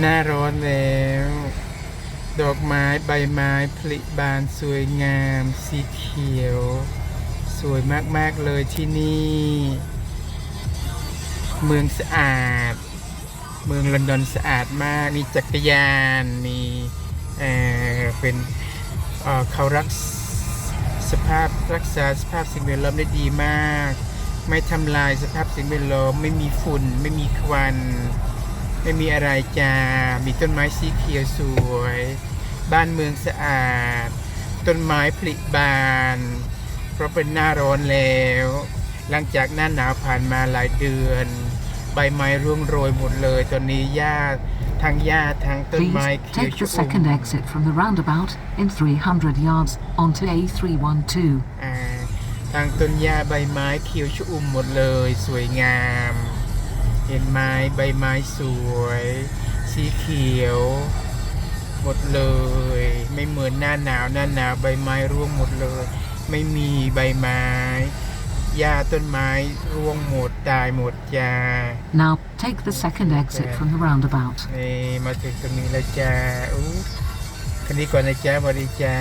หน้าร้อนแล้ว ดอกไม้ใบไม้ผลิบานสวยงาม สีเขียว สวยมาก ๆ เลยที่นี่ เมืองสะอาด เมืองลอนดอนสะอาดมาก มีจักรยาน มีเออเป็นเอ่อเขารักสภาพรักษาสภาพสิ่งแวดล้อมได้ดีมาก ไม่ทำลายสภาพสิ่งแวดล้อม ไม่มีฝุ่น ไม่มีควัน ไม่มีอะไรจ้า มีต้นไม้สีเขียวสวย บ้านเมืองสะอาด ต้นไม้ผลิบาน เพราะเป็นหน้าร้อนแล้ว หลังจากหน้าหนาวผ่านมาหลายเดือน ใบไม้ร่วงโรยหมดเลย ตอนนี้หญ้าทั้งหญ้าทั้งต้น Please ไม้เขียว take ช the อุ่ second ม exit from the roundabout in 300 yards onto A312. อ่าทางต้นหญ้าใบไม้เขียวชอุ่มหมดเลย สวยงาม เห็นไม้ใบไม้สวย สีเขียวหมดเลย ไม่เหมือนหน้าหนาวหน้าหนาวใบไม้ร่วงหมดเลย ไม่มีใบไม้หญ้าต้นไม้ร่วงหมดตายหมดจ้า Now take the second exit from the roundabout. นี่มาถึงตรงนี้แล้วจ้าอู้คันนี้ก่อนนะจ้าสวัสดีจ้า